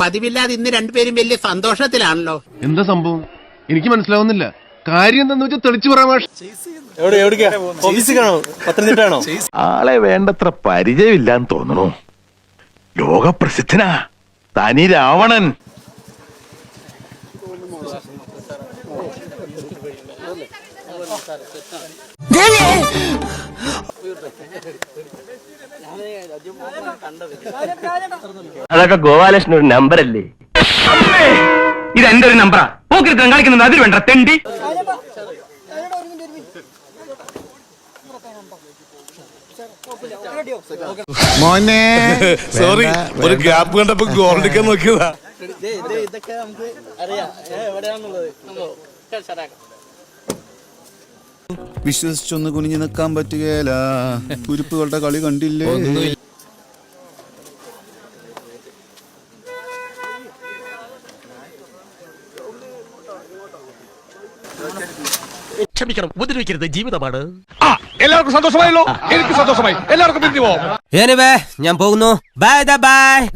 പതിവില്ലാതെ ഇന്ന് രണ്ടുപേരും വലിയ സന്തോഷത്തിലാണല്ലോ. എന്താ സംഭവം? എനിക്ക് മനസ്സിലാവുന്നില്ല. കാര്യം എന്താന്ന് വെച്ചാൽ തെളിച്ചു പത്തനംതിട്ടാണോ ആളെ വേണ്ടത്ര പരിചയമില്ലാന്ന് തോന്നണു ലോകപ്രസിദ്ധനാ. തനി രാവണൻ. അതൊക്കെ ഗോപാലകൃഷ്ണൻ ഒരു നമ്പർ അല്ലേ? ഇത് എന്റെ ഒരു നമ്പറാ പോക്കിരുത്തം കളിക്കുന്നത് അതിൽ വേണ്ട തെണ്ടി. മോനെ സോറി ഒരു ഗ്യാപ്പ് കണ്ടപ്പോ ഗോൾഡിക്കാൻ നോക്കിയതാ. ഇതൊക്കെ നമുക്ക് അറിയാം. എവിടെയാണെന്നുള്ളത് വിശ്വസിച്ചൊന്ന് കുനിഞ്ഞു നിൽക്കാൻ പറ്റുകയില്ല കുരുപ്പുകളുടെ കളി കണ്ടില്ലേ? ക്ഷമിക്കണം ഉപദ്രവിക്കരുത്. ജീവിതമാണ്. എല്ലാവർക്കും സന്തോഷമായല്ലോ. എനിക്ക് സന്തോഷമായി. എല്ലാവർക്കും പിരിഞ്ഞു പോവാം. ഞാൻ പോകുന്നു. Bye bye